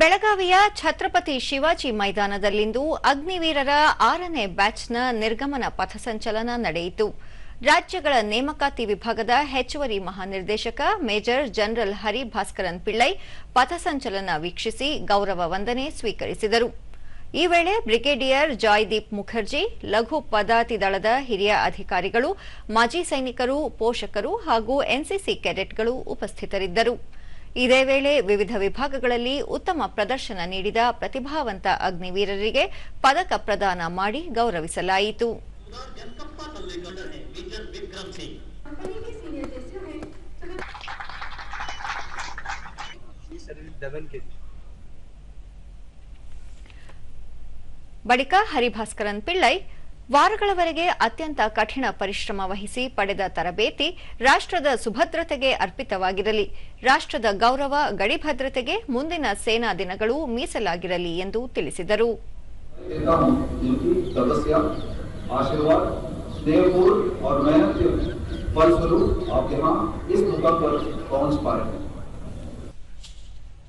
ಬೆಳಗಾವಿಯ ಛತ್ರಪತಿ ಶಿವಾಜಿ ಮೈದಾನದಲ್ಲಿಂದು ಅಗ್ನಿವೀರರ ಆರನೇ ಬ್ಯಾಚ್ನ ನಿರ್ಗಮನ ಪಥಸಂಚಲನ ನಡೆಯಿತು. ರಾಜ್ಯಗಳ ನೇಮಕಾತಿ ವಿಭಾಗದ ಹೆಚ್ಚುವರಿ ಮಹಾನಿರ್ದೇಶಕ ಮೇಜರ್ ಜನರಲ್ ಹರಿಭಾಸ್ಕರನ್ ಪಿಳ್ಳೈ ಪಥಸಂಚಲನ ವೀಕ್ಷಿಸಿ ಗೌರವ ವಂದನೆ ಸ್ವೀಕರಿಸಿದರು. ಈ ವೇಳೆ ಬ್ರಿಗೇಡಿಯರ್ ಜಾಯ್ದೀಪ್ ಮುಖರ್ಜಿ, ಲಘು ಪದಾತಿ ದಳದ ಹಿರಿಯ ಅಧಿಕಾರಿಗಳು, ಮಾಜಿ ಸೈನಿಕರು, ಪೋಷಕರು ಹಾಗೂ ಎನ್ಸಿಸಿ ಕೆಡೆಟ್ಗಳು ಉಪಸ್ಥಿತರಿದ್ದರು. ಇದೇ ವೇಳೆ ವಿವಿಧ ವಿಭಾಗಗಳಲ್ಲಿ ಉತ್ತಮ ಪ್ರದರ್ಶನ ನೀಡಿದ ಪ್ರತಿಭಾವಂತ ಅಗ್ನಿವೀರರಿಗೆ ಪದಕ ಪ್ರದಾನ ಮಾಡಿ ಗೌರವಿಸಲಾಯಿತು. ಬಳಿಕ ಹರಿಭಾಸ್ಕರನ್ ಪಿಳ್ಳೈ ವಾರಗಳವರೆಗೆ ಅತ್ಯಂತ ಕಠಿಣ ಪರಿಶ್ರಮ ವಹಿಸಿ ಪಡೆದ ತರಬೇತಿ ರಾಷ್ಟ್ರದ ಸುಭದ್ರತೆಗೆ ಅರ್ಪಿತವಾಗಿರಲಿ ರಾಷ್ಟ್ರದ ಗೌರವ ಗಡಿ ಭದ್ರತೆಗೆ ಮುಂದಿನ ಸೇನಾ ದಿನಗಳು ಮೀಸಲಾಗಿರಲಿ ಎಂದು ತಿಳಿಸಿದರು देता हूँ जिनकी तपस्या आशीर्वाद स्नेहपूर्ण और मेहनत के फलस्वरूप आप यहाँ इस मुकाम पर पहुंच पाए हैं